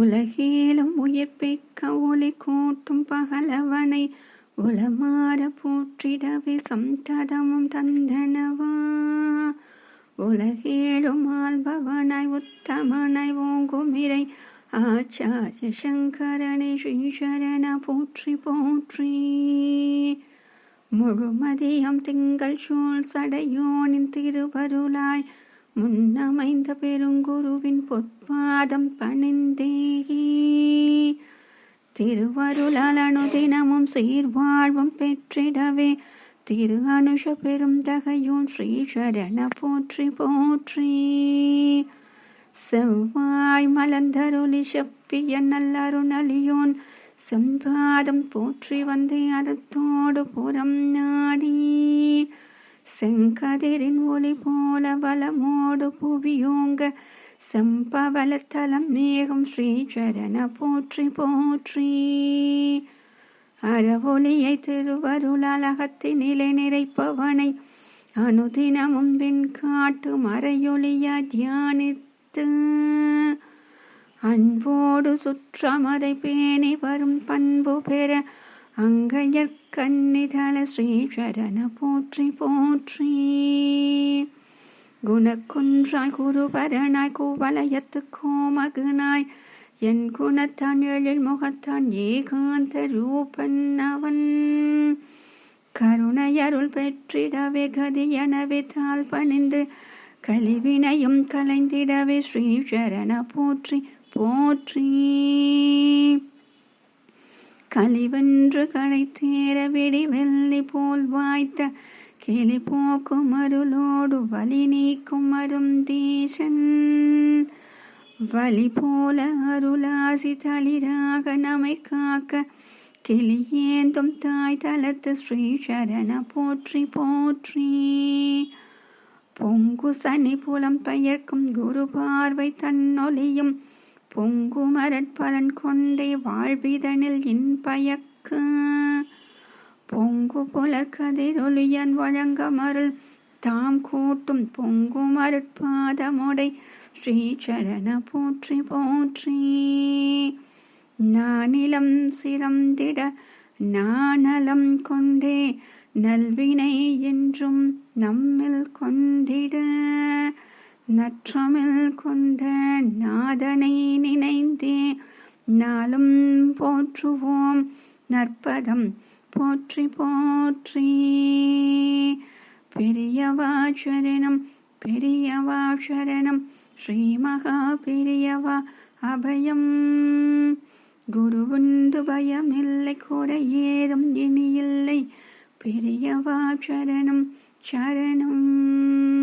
உலகேலும் உயிர்ப்பிக்க ஒளி கூட்டும் பகலவனை உளமாற போற்றிடவே சந்ததமும் தந்தனவா. உலகேழும் ஆள்பவனாய் உத்தமனாய் ஓங்குமிரை ஆச்சாரிய சங்கரனை ஸ்ரீஷரண போற்றி போற்றி. முழுமதியம் திங்கள் சூழ் சடையோனின் திருவருளாய் முன்னமைந்த பெருங்குருவின் பொற்பாதம் பணிந்தேகி திருவருளால் தினமும் சீர்வாழ்வும் பெற்றிடவே. திரு அனுஷ பெரும் தகையோன் ஸ்ரீசரண போற்றி போற்றி. செவ்வாய் மலர்ந்தருளி செப்பிய நல்லருணலியோன் செம்பாதம் போற்றி வந்தே அறத்தோடு புறம் நாடி. செங்கதிரின் ஒளி போல வளமோடு புவியோங்க செம்பவலத்தலம் நேகம் ஸ்ரீசரண போற்றி போற்றி. அறவொளியை திருவருளால் அகத்தினிலே நிறைப்பவனை அனுதினமும் வெண் காட்டு மறையொளியா தியானித்து. அன்போடு சுற்றமதை பேணி வரும் பண்பு பெற அங்கையற்கன்னிதல ஸ்ரீசரண போற்றி போற்றி. குணக்குன்றாய் குருபரனாய் கோவலயத்து கோமகனாய் என் குணத்தான் எழில் முகத்தான் ஏகாந்த ரூபன் அவன். கருணையருள் பெற்றிடவே கதி எனவே தாழ் பணிந்து கழிவினையும் கலைந்திடவே ஸ்ரீ சரண போற்றி போற்றி. கலிவென்று களை தேர வெடி வெள்ளி போல் வாய்த்த கிளி போக்கும் அருளோடு வலி நீக்கும் அரும் தேசன். வலி போல அருளாசி தளிராக நம்மை காக்க கிளியேந்தும் தாய் தலத்து ஸ்ரீ சரண போற்றி போற்றி. பொங்கு சனி புலம் பெயர்க்கும் குரு பார்வை தன்னொலியும் பொங்குமரட்பலன் கொண்டே வாழ்விதனில் இன்பயக்கு பொங்கு புலர் கதிரொலியன் வழங்க மருள் தாம் கூட்டும் பொங்கு மருட்பாதமுடை போற்றி போற்றி. நானிலம் சிறந்திட நாணலம் கொண்டே நல்வினை என்றும் நம்மில் கொண்டிட நற்றமில் கொண்ட நாதனை நினைந்தே நாளும் போற்றுவோம். நற்பதம் போற்றி போற்றி. பெரியவா சரணம் பெரியவா சரணம். ஸ்ரீமகா பெரியவா அபயம். குருவுண்டு பயமில்லை குறையேதும் ஏதும் இனி இல்லை பெரியவா சரணம் சரணம்.